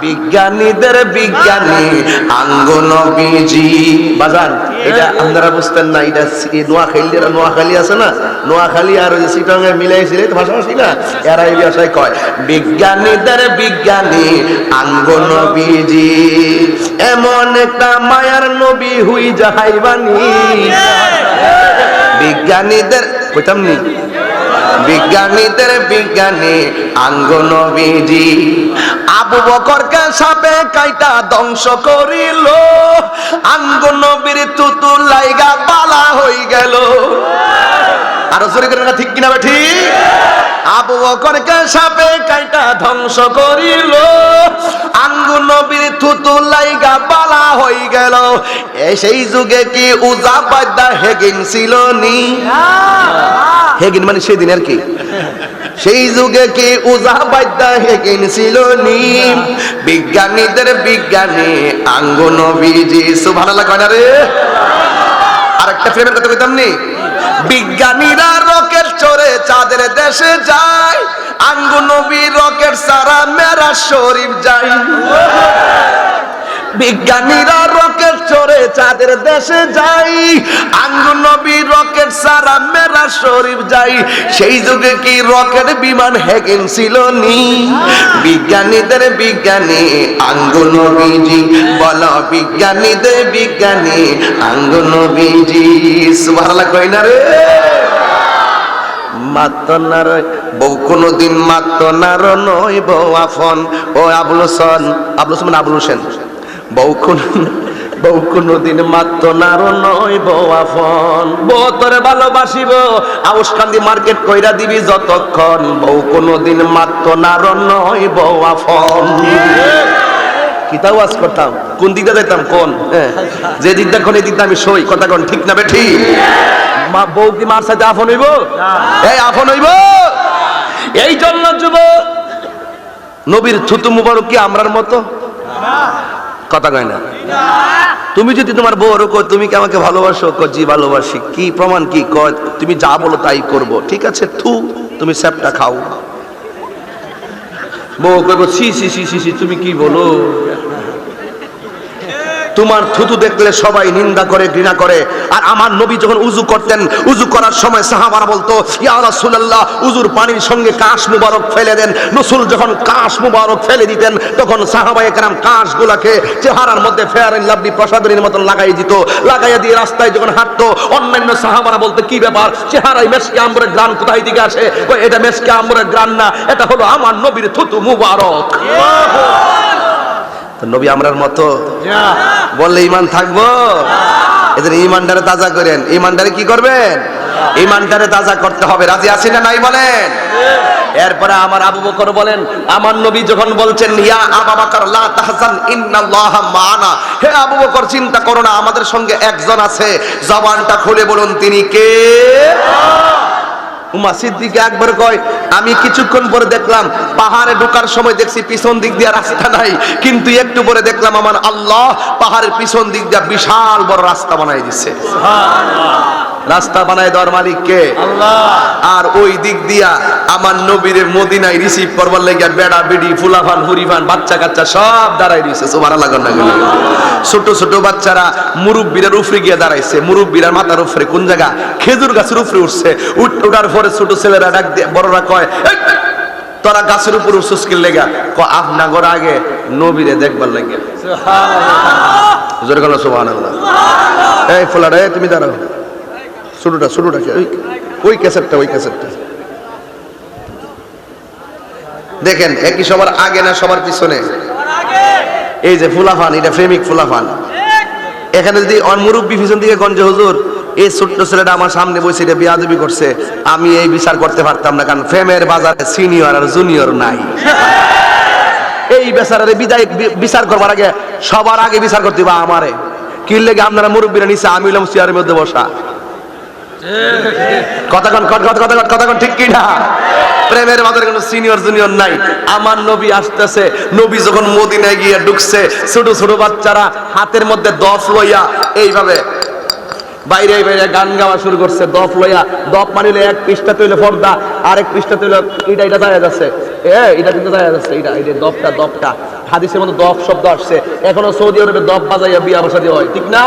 বিজ্ঞানীদের বিজ্ঞানী আঙ্গন বিজি বাজান, এটা আপনারা বুঝতেন না, এটা নোয়াখালী নোয়াখালী আছে না? নোয়াখালী আর ওই মিলাইছিল তো ভাষাভাষী না? এরা এই ভাষায় কয়, বিজ্ঞানীদের বিজ্ঞানী আঙ্গন বিজি এমন একটা মায়ার নবী হুই যাহাইবানি বিজ্ঞানীদের কইতাম নি? বিজ্ঞানীদের বিজ্ঞানী আঙ্গন বিজি আবু বকরকে সাপে কাইটা ধ্বংস করিল। আঙ্গ নবীর তুতু লাইগা বালা হই গেল। আরও জোরে করে না ঠিক কিনা বেঠি আবু বকরকে সাপে কাইটা ধ্বংস করিল। আঙ্গু নবীর থুতু লাইগা বালা হই গেল। এ সেই যুগে কি উজা বাদ্দা হেগিন ছিল নি? হেগিন মানে সেদিন আর কি। সেই যুগে কি উজা বাদ্যা হেগিন ছিল নি? বিজ্ঞানীদের বিজ্ঞানী আঙ্গু নবীজি সুবহানাল্লাহ কয় না রে? আরেকটা ফ্রেমের কথা কইতাম নি? বিজ্ঞানীরা রকেট চড়ে চাঁদের দেশে যায় আঙ্গু নবী রকেট সারা মেরা শরীফ যায়। বিজ্ঞানীরা চড়ে চাঁদের দেশে যাই, আঙ্গু নবী রকেট সারা মেরা শরীফ যাই। সেই যুগে কি রকেট বিমান হ্যাকিং ছিল নি? বিজ্ঞানীদের বিজ্ঞানী, আঙ্গু নবীজি। বল, বিজ্ঞানীদের বিজ্ঞানী, আঙ্গু নবীজি। সুবহানাল্লাহ কই না রে? মাতনার বউ কোনদিন মাতনার নই বউ আফন ও আবুল হোসেন আবুল হোসেন মানে আবুল হোসেন। বউ কোন বউ কোনদিন মাতনার নই বউ আফন বউ তোরে ভালোবাসিব আউস কান্দি মার্কেট কইরা দিবি যতক্ষণ। বউ কোনদিন মাতনার নই বউ আফন কিতাব ওয়াজ করতাম কোন দিকটা যেতাম কোন? হ্যাঁ, যে দিকটা কোন দিকটা আমি সই কথা কোন ঠিক না বে ঠিক মা বউ কি মার সাথে আফন হইব? এই আফন হইব? এই জন্য যুব নবীর থুতু মুবারক কি আমরার মতো? কথা কয় না? তুমি যদি তোমার বউ রকো তুমি কি আমাকে ভালোবাসো? জি, ভালোবাসি। কি প্রমাণ, কি কয়? তুমি যা বলো তাই করব। ঠিক আছে, থু, তুমি স্যাপটা খাও। বউ কইব সি সি সি সি তুমি কি বলো? তোমার থুতু দেখলে সবাই নিন্দা করে, ঘৃণা করে। আর আমার নবী যখন উজু করতেন, উজু করার সময় সাহাবারা বলতো, ইয়া উজুর পানির সঙ্গে কাশ মুবারক ফেলে দেন। রসুল যখন কাশ মুবারক ফেলে দিতেন, তখন সাহাবায়ে কেরাম কাশগুলাকে চেহারার মধ্যে ফেয়ার এন্ড লাভলি প্রসাদনীর মতন লাগাই দিত। লাগাইয়া দিয়ে রাস্তায় যখন হাঁটতো, অন্যান্য সাহাবারা বলতো, কি ব্যাপার? চেহারায় মেসকে আম্বরের গ্রান কোথায় দিকে আসে? এটা মেসকে আম্বরের গ্রান না, এটা হলো আমার নবীর থুতু মুবারক। নবী আমরার মতো। বললে ইমান থাকব? এদের ইমানটারে তাজা করেন। ইমানটারে কি করবেন? ইমানটারে তাজা করতে হবে। রাজি আছি না নাই বলেন? এরপরে আমার আবু বকর বলেন, আমার নবী যখন বলছেন, ইয়া আবু বকর, লা তাহজান, ইন্নাল্লাহা মানা হে আবু বকর, চিন্তা করো না, আমাদের সঙ্গে একজন আছে। জবানটা খুলে বলুন, তিনি কে? উমা সিদ্দিকে একবার কয়, আমি কিছুক্ষণ পরে দেখলাম পাহাড়ে ঢোকার সময় দেখছি পিছন দিক দিয়ে রাস্তা নাই। কিন্তু একটু পরে দেখলাম আমার আল্লাহ পাহাড়ের পিছন দিক দিয়ে বিশাল বড় রাস্তা বানাই দিচ্ছে রাস্তা বানায় দেওয়ার মালিক কে? আর ওই দিক দিয়া আমার নবীরে মদিনায় রিসিভ করবার লেগে বেড়া বিড়ি ফুলাফান হুরিফান বাচ্চা কাচ্চা সব দাঁড়াই দিয়েছে সুমারা লাগান না ছোট ছোট বাচ্চারা মুরব্বীরার উপরে গিয়ে দাঁড়াইছে মুরব্বীরার মাথার উপরে কোন জায়গা? খেজুর গাছের উপরে উঠছে উঠ ওঠার পরে ছোট ছেলেরা ডাক দিয়ে বড়রা কয় "এই, তোরা গাছের উপর কি লেগা? ক আপনা গড় আগে নবীরে দেখবার লাগে জোরে গেল সুবহানাল্লাহ। এই ফুলারা তুমি দাঁড়াও। ছোটটা কে? ওই ওই ক্যাসেটটা ওই ক্যাসেটটা দেখেন, একই সবার আগে না সবার পিছনে? এই যে ফুলাফান, এটা প্রেমিক ফুলাফান। এখানে যদি মুরব্বী পিছন দিকে গঞ্জে হুজুর, এই ছোট্ট ছেলেটা আমার সামনে বসে এটা বিয়াদবি করছে। আমি এই বিচার করতে পারতাম না, কারণ প্রেমের বাজারে সিনিয়র আর জুনিয়র নাই। এই বেচারারে বিদায় বিচার করবার আগে সবার আগে বিচার করতে হবে আমারে। কি লেগে আপনারা মুরব্বীরা নিচে আমি হলাম চেয়ারের মধ্যে বসা। ঠিক কি না প্রেমের কোনো সিনিয়র জুনিয়র নাই। আমার নবী আসতেছে, নবী যখন গিয়ে ঢুকছে, ছোট ছোট বাচ্চারা হাতের মধ্যে দফ লইয়া এইভাবে বাইরে বাইরে গান গাওয়া শুরু করছে, দফ লইয়া, দফ মানিলে এক পৃষ্ঠা তৈলে পর্দা, আরেক পৃষ্ঠা তৈলে এটা এটা দেখা যাচ্ছে। এটা কিন্তু দেখা যাচ্ছে এটা এটা দফটা দফটা। হাদিসের মধ্যে দফ শব্দ আসছে। এখনও সৌদি আরবে দফ বাজাইয়া বিয়া বসা হয়, ঠিক না?